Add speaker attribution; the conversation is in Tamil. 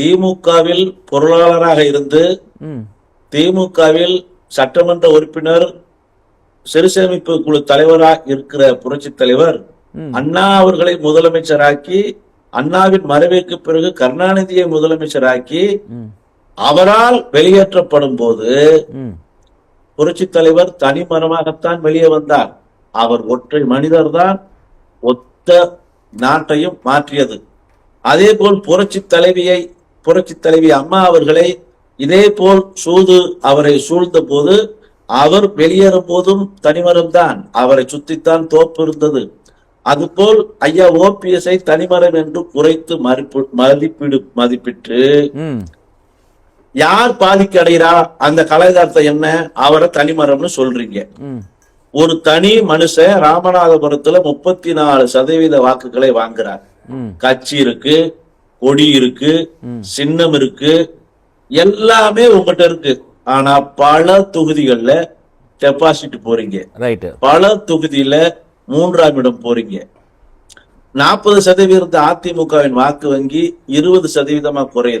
Speaker 1: திமுகவில் பொருளாளராக இருந்து திமுகவில் சட்டமன்ற உறுப்பினர் சிறுசேமிப்பு குழு தலைவராக இருக்கிற புரட்சி தலைவர். அண்ணா அவர்களை முதலமைச்சராக்கி அண்ணாவின் மறைவுக்கு பிறகு கருணாநிதியை முதலமைச்சராக்கி அவரால் வெளியேற்றப்படும் போது புரட்சி தலைவர் தனி மரமாகத்தான் வெளியே வந்தார். அவர் ஒற்றை மனிதர்தான் ஒத்த நாட்டையும் மாற்றியது. அதே போல் புரட்சி தலைவியை புரட்சி தலைவி அம்மா அவர்களை இதே போல் சூது அவரை சூழ்ந்த போது அவர் வெளியேறும் போதும் தனிமரம்தான் அவரை சுத்தித்தான் தோப்பு இருந்தது. அதுபோல் ஐயா ஓபிஎஸ்ஐ தனிமரம் என்று குறைத்து மதிப்பு மதிப்பீடு மதிப்பிட்டு யார் பாதிக்கு அடைகிறா? அந்த கலைஞரத்தை என்ன? அவரை தனிமரம்னு சொல்றீங்க. ஒரு தனி மனுஷன் ராமநாதபுரத்துல முப்பத்தி நாலு சதவீத வாக்குகளை வாங்குறார். கட்சி இருக்கு. கொடி இருக்கு. சின்னம் இருக்கு எல்லாமே உங்ககிட்ட இருக்கு. ஆனா பல தொகுதிகள்ல டெபாசிட் போறீங்க. பல தொகுதியில மூன்றாம் இடம் போறீங்க. நாற்பது சதவீதம் அதிமுகவின் வாக்கு வங்கி இருபது சதவீதமா குறையுது.